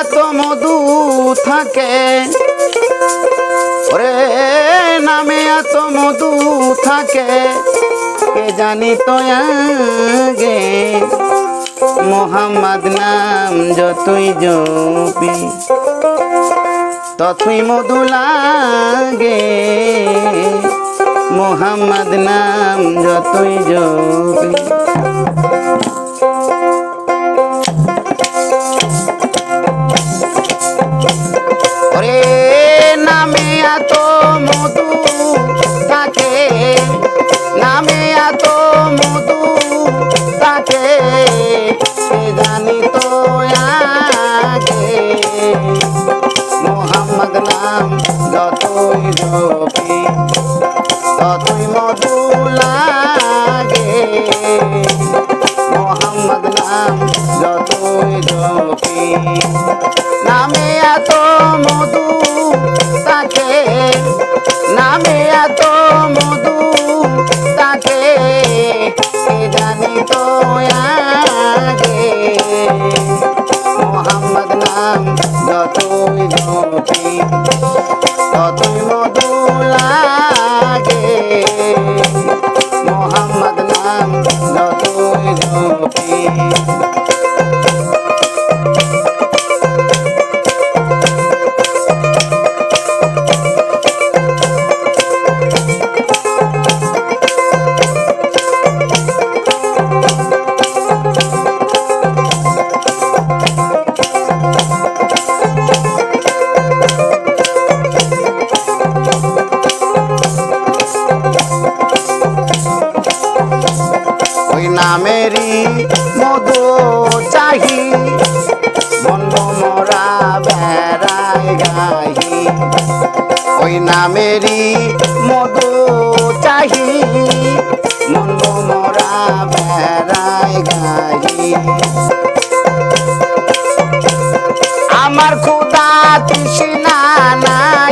এত মধু থাকে। ওরে নামে এত মধু থাকে। কে জানি তো আগে? মোহাম্মদ নাম যতই জপি, ততই মধু লাগে। মোহাম্মদ নাম যতই জপি। জপি ততই মোহাম্মদ নাম যতই জপি নামে এত মধু গাহি ওই নামেরই মধু চাহি মন্দ মরা বেড়ায় গাহি। আমার খুদা তৃষ্ণা নাহি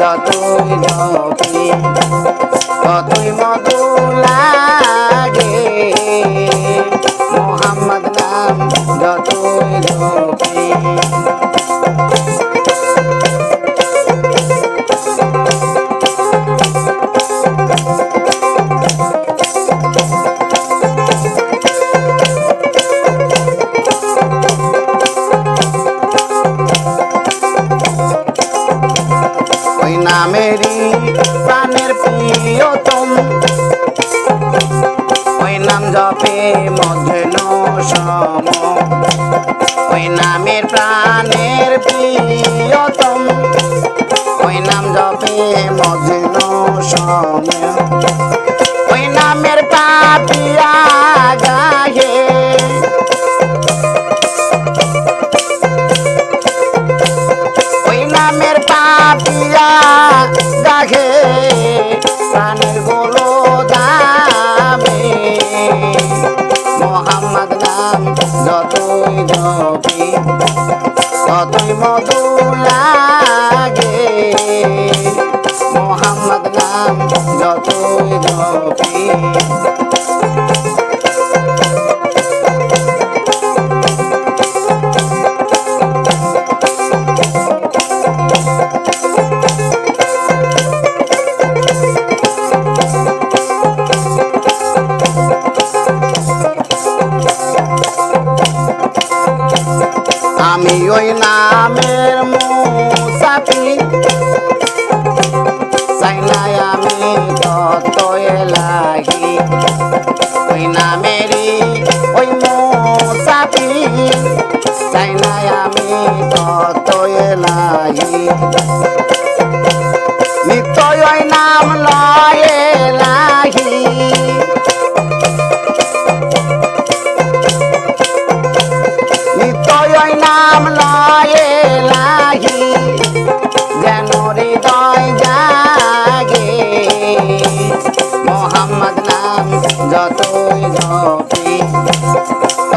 যতই জপি ততই মধু প্রিয়তম ওই নাম জপে মধ্যে সম। ওই নামের প্রাণের প্রিয়তম। ওই নাম জপে মধ্যে সম। ওই নামের পাপিয়া গাহে ওই নামের পাপিয়া গাঘে প্রাণের গোলো দামে মোহাম্মদ নাম যতই জপি ততই মধু লাগে মোহাম্মদ নাম যতই আমি ওই নামের মুসাফি চাইলাই আমি কত লাগি ওই নামেরই ওই মুসাফি চাইলাই আমি কত লাগি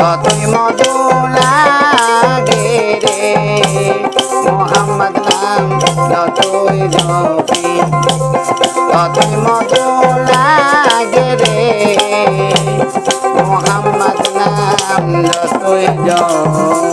ততই মধু লাগে রে। মোহাম্মদ নাম যতই জপি ততই মধু লাগে রে। মোহাম্মদ নাম যতই জপি